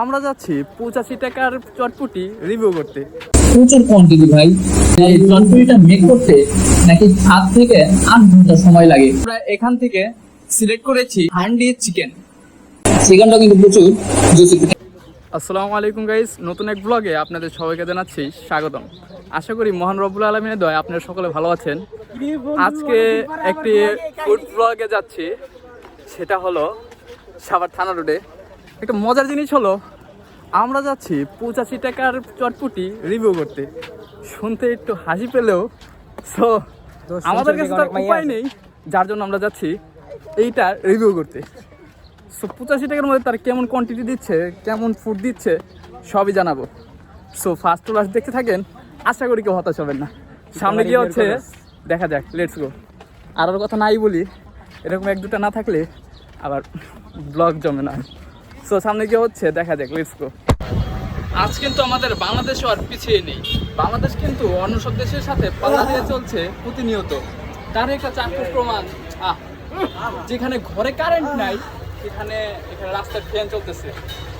আমরা যাচ্ছি পঁচাশি টাকার চটপটি রিভিউ করতে। প্রচুর কোয়ান্টিটি ভাই। এই চটপটিটা মেক করতে নাকি সাত থেকে আট ঘণ্টা সময় লাগে? আমরা এখান থেকে সিলেক্ট করেছি হান্ডি চিকেন চিকেনটা কিন্তু প্রচুর জুসি আসসালামু আলাইকুম গাইস নতুন এক ব্লগে আপনাদের সবাইকে জানাচ্ছি স্বাগতম। আশা করি মহান রব্বুল আলমিনের দয় আপনারা সকলে ভালো আছেন। আজকে একটি ফুড ব্লগে যাচ্ছি সেটা হলো সাভার থানা রোডে একটা মজার জিনিস হলো আমরা যাচ্ছি পঁচাশি টাকার চটপটি রিভিউ করতে। শুনতে একটু হাসি পেলেও সো আমাদের কাছে তার উপায় নেই যার জন্য আমরা যাচ্ছি এইটা রিভিউ করতে। সো পঁচাশি টাকার মধ্যে তার কেমন কোয়ান্টিটি দিচ্ছে কেমন ফুড দিচ্ছে সবই জানাব। সো ফার্স্ট টু লাস্ট দেখতে থাকেন আশা করি কেউ হতাশ হবেন না। সামনে গিয়ে হচ্ছে দেখা যাক লেটস গো আর ওর কথা নাই বলি এরকম এক দুটা না থাকলে আবার ব্লগ জমে না। সো সামনে কি হচ্ছে, দেখা যাক লেটস গো আজ কিন্তু আমাদের বাংলাদেশও আর পিছিয়ে নেই। বাংলাদেশ কিন্তু অন্য সব দেশের সাথে পাল্লা দিয়ে চলছে প্রতিনিয়ত। তার একটা চাক্ষুষ প্রমাণ যেখানে ঘরে কারেন্ট নাই, সেখানে, এখানে রাস্তায় ফ্যান চলতেছে।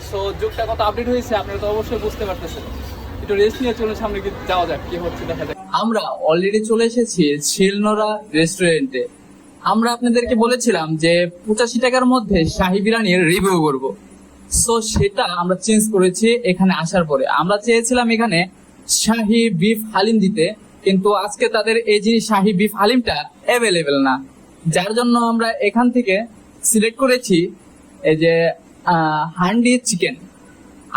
সো যুগটা কত আপডেট হয়েছে, আপনারা তো অবশ্যই বুঝতে পারতেছেন। একটু রেস্ট নিয়ে চলুন, সামনে গিয়ে যাওয়া যাক, কি হচ্ছে, দেখা যাক। আমরা অলরেডি চলে এসেছি শিলনোরা রেস্টুরেন্টে আমরা আপনাদেরকে বলেছিলাম যে পঁচাশি টাকার মধ্যে শাহি বিরিয়ানির রিভিউ করব। সো সেটা আমরা চেঞ্জ করেছি এখানে আসার পরে। আমরা চেয়েছিলাম এখানে শাহি বিফ হালিম দিতে, কিন্তু আজকে তাদের এই জিনিস শাহি বিফ হালিমটা অ্যাভেলেবেল না। যার জন্য আমরা এখান থেকে সিলেক্ট করেছি এই যে হান্ডি চিকেন।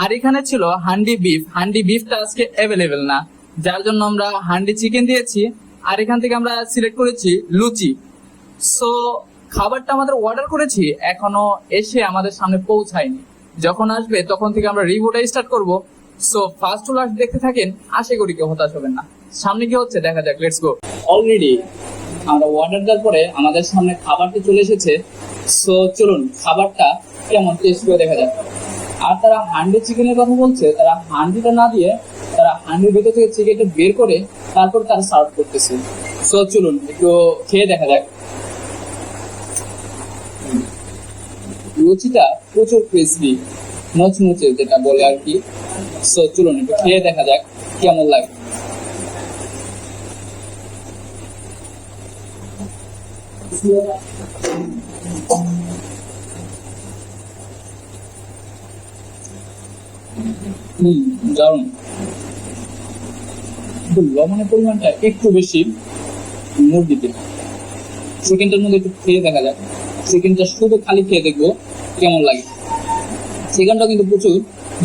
আর এখানে ছিল হান্ডি বিফ হান্ডি বিফটা আজকে অ্যাভেলেবেল না। যার জন্য আমরা হান্ডি চিকেন দিয়েছি। আর এখান থেকে আমরা সিলেক্ট করেছি লুচি। সো খাবারটা আমাদের অর্ডার করেছি, এখনও এসে আমাদের সামনে পৌঁছায়নি। যখন আসবে, তখন থেকে আমরা রিভিউটা স্টার্ট করব। সো ফার্স্ট টু লাস্ট দেখতে থাকেন, আশা করি কেউ হতাশ হবেন না। সামনে কি হচ্ছে? দেখা যাক লেটস গো অলরেডি আমরা অর্ডার দেওয়ার পরে আমাদের সামনে খাবারটি চলে এসেছে। সো চলুন, খাবারটা কেমন টেস্ট করে দেখা যাক। আর তারা হান্ডি চিকেনের কথা বলছে, তারা হান্ডিটা না দিয়ে তারা হান্ডির ভিতর থেকে চিকেনটা বের করে তারপর তারা সার্ভ করতেছে। সো চলুন, একটু খেয়ে দেখা যাক। লুচিটা প্রচুর ক্রিসপি মচমুচে যেটা বলে আর কি। সো চলুন একটু খেয়ে দেখা যাক কেমন লাগে। হুম, দারুণ। লবণের পরিমাণটা একটু বেশি, মুরগিতে। চিকেনটার মধ্যে একটু খেয়ে দেখা যাক। চিকেনটা শুধু খালি খেয়ে দেখব কেমন লাগে। চিকেনটা কিন্তু প্রচুর।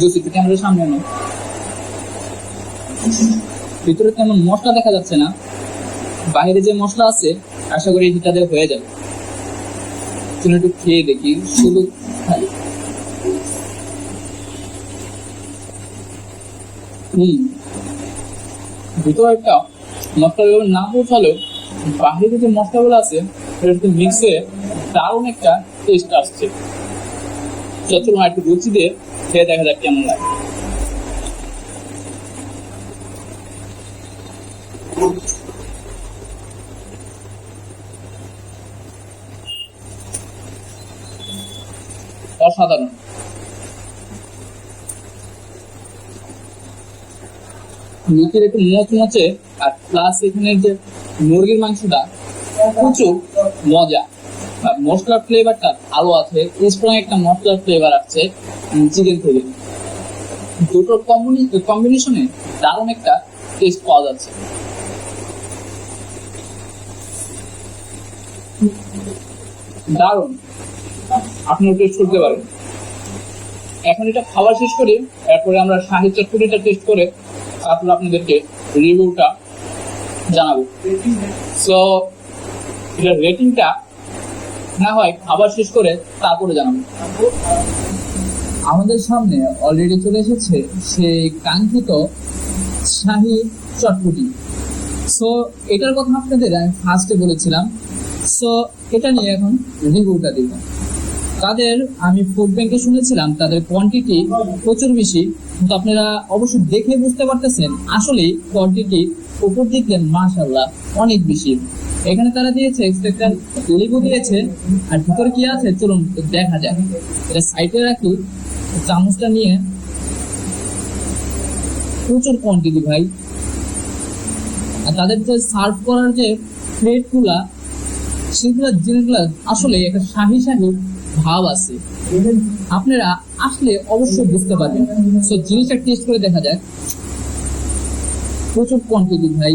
জুসি ক্যামেরার সামনে না ভিতরে তেমন মশলা দেখা যাচ্ছে না। বাইরে যে মশলা আছে, আশা করি এটাতে হয়ে যাবে। চলুন একটু খেয়ে দেখি, শুধু খালি। হুম। ভিতরে একটা মশলা না পৌঁছালেও বাইরে যে মশলাগুলো আছে, সেটা মিক্স হয়ে দারুণ একটা টেস্ট আসছে। আর একটু রুচি দিয়ে খেয়ে দেখা যাক কেমন লাগে। অসাধারণ। লুচির একটু মচমচে আর প্লাস এখানে যে মুরগির মাংসটা প্রচুর মজা। মশলার ফ্লেভারটা ভালো আছে স্ট্রং একটা মশলার ফ্লেভার আসছে চিকেন থেকে দুটোর কম্বিনেশনে দারুণ একটা টেস্ট পাওয়া যাচ্ছে। দারুণ। আপনিও টেস্ট করতে পারেন। এখন এটা খাওয়া শেষ করি এরপরে আমরা শাহি চটপটিটা টেস্ট করে তারপর আপনাদেরকে রিভিউটা জানাব। সো এটার রেটিংটা না হয় খাবার শেষ করে তারপরে জানাব। আমাদের সামনে অলরেডি চলে এসেছে সেই কাঙ্ক্ষিত শাহি চটপটি। সো এটার কথা আপনাদের আমি ফার্স্টে বলেছিলাম। সো এটা নিয়ে এখন রিভিউটা দিব তাদের আমি ফুড ব্যাংকে শুনেছিলাম, তাদের কোয়ান্টিটি প্রচুর বেশি। কিন্তু আপনারা অবশ্যই দেখে বুঝতে পারতেছেন আসলে কোয়ান্টিটি উপর দিকে মাশাল্লাহ অনেক বেশি। এখানে তারা দিয়েছে এক্সপেক্টার লেবু দিয়েছে, আর ভিতরে কি আছে? চলুন দেখা যাক। এটা সাইডে রাখি, চামচটা নিয়ে। প্রচুর কোয়ান্টিটি ভাই। আর তাদের যে সার্ভ করার যে প্লেটগুলা সেগুলো জিনিসগুলা আসলে একটা শাহি শাহি ভাব আছে। আপনারা আসলে অবশ্যই বুঝতে পারবেন। তো জিনিসটা টেস্ট করে দেখা যাক। প্রচুর কোয়ান্টিটি ভাই।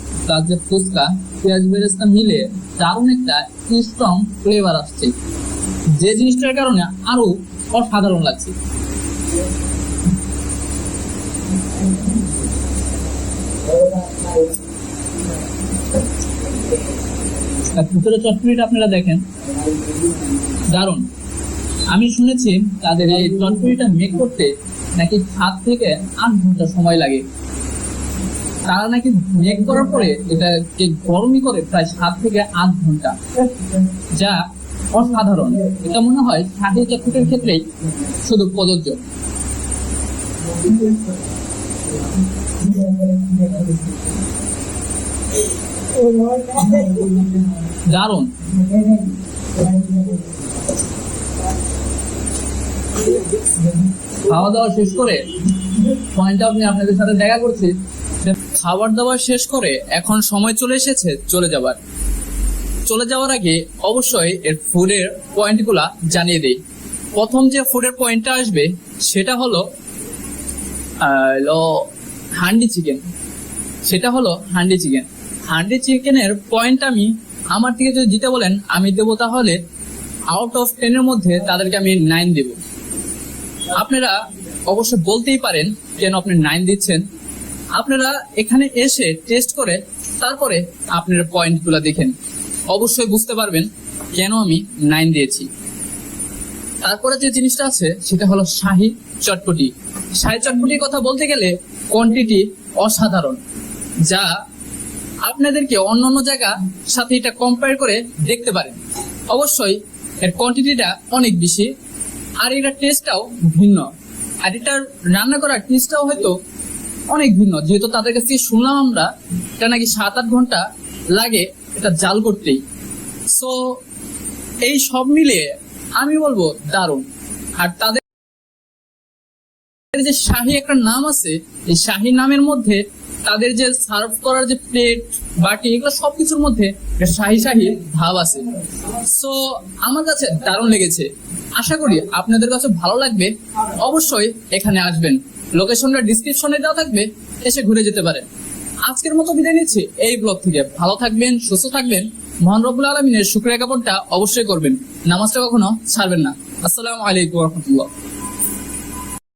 যে ফুচকা পেঁয়াজ বেরেস্তা মিলে স্ট্রং ফ্লেভার আসছে। যে জিনিসটার কারণে আরও অসাধারণ লাগছে। ভিতরে আপনারা দেখেন। দারুণ। আমি শুনেছি তাদের এই চটপটিটা মেক করতে নাকি সাত থেকে আট ঘণ্টা সময় লাগে। তারা নাকি মেক করার পরে এটাকে গরমই করে প্রায় সাত থেকে আট ঘণ্টা। যা অসাধারণ। এটা মনে হয় শুধু প্রযোজ্য। দারুণ। খাওয়া দাওয়া শেষ করে পয়েন্টটা আপনি আপনাদের সাথে দেখা করছি। খাবার দাবার শেষ করে এখন সময় চলে এসেছে চলে যাবার। চলে যাওয়ার আগে অবশ্যই এর ফুডের পয়েন্টগুলা জানিয়ে দিই। প্রথম যে ফুডের পয়েন্টটা আসবে, সেটা হলো হান্ডি চিকেন। সেটা হলো হান্ডি চিকেন। হান্ডি চিকেনের পয়েন্ট আমি আমার থেকে যদি দিতে বলেন, আমি দেবো তাহলে আউট অফ টেনের মধ্যে তাদেরকে আমি নাইন দেবো। আপনারা অবশ্যই বলতেই পারেন কেন আপনি নাইন দিচ্ছেন। আপনারা এখানে এসে টেস্ট করে তারপরে আপনার পয়েন্টগুলো দেখেন। অবশ্যই বুঝতে পারবেন কেন আমি নাইন দিয়েছি। তারপরে যে জিনিসটা আছে, সেটা হলো শাহি চটপটি। শাহি চটপটির কথা বলতে গেলে কোয়ান্টিটি অসাধারণ, যা আপনাদেরকে অন্য অন্য জায়গা সাথে এটা কম্পেয়ার করে দেখতে পারেন। অবশ্যই এর কোয়ান্টিটিটা অনেক বেশি, আর এটার টেস্টটাও ভিন্ন। আর এটার রান্না করার টেস্টটাও হয়তো অনেক ভিন্ন। যেহেতু তাদের কাছ শুনলাম আমরা, এটা নাকি সাত আট ঘণ্টা লাগে এটা জাল করতেই। সো এই সব মিলিয়ে আমি বলব দারুণ। আর তাদের যে শাহী একটা নাম আছে, এই শাহী নামের মধ্যে তাদের যে সার্ভ করার যে প্লেট বাটি, এগুলো সবকিছুর মধ্যে শাহী শাহী ভাব আছে। সো আমার কাছে দারুণ লেগেছে। আশা করি আপনাদের কাছে ভালো লাগবে। অবশ্যই এখানে আসবেন। লোকেশনটা ডিসক্রিপশনে দেওয়া থাকবে, এসে ঘুরে যেতে পারেন। আজকের মতো বিদায় নিচ্ছি এই ব্লগ থেকে। ভালো থাকবেন, সুস্থ থাকবেন। মহান রবুল আলমিনের শুক্রিয়া জ্ঞাপনটা অবশ্যই করবেন। নামাজটা কখনো ছাড়বেন না। আসসালামু আলাইকুম রহমতুল্লাহ।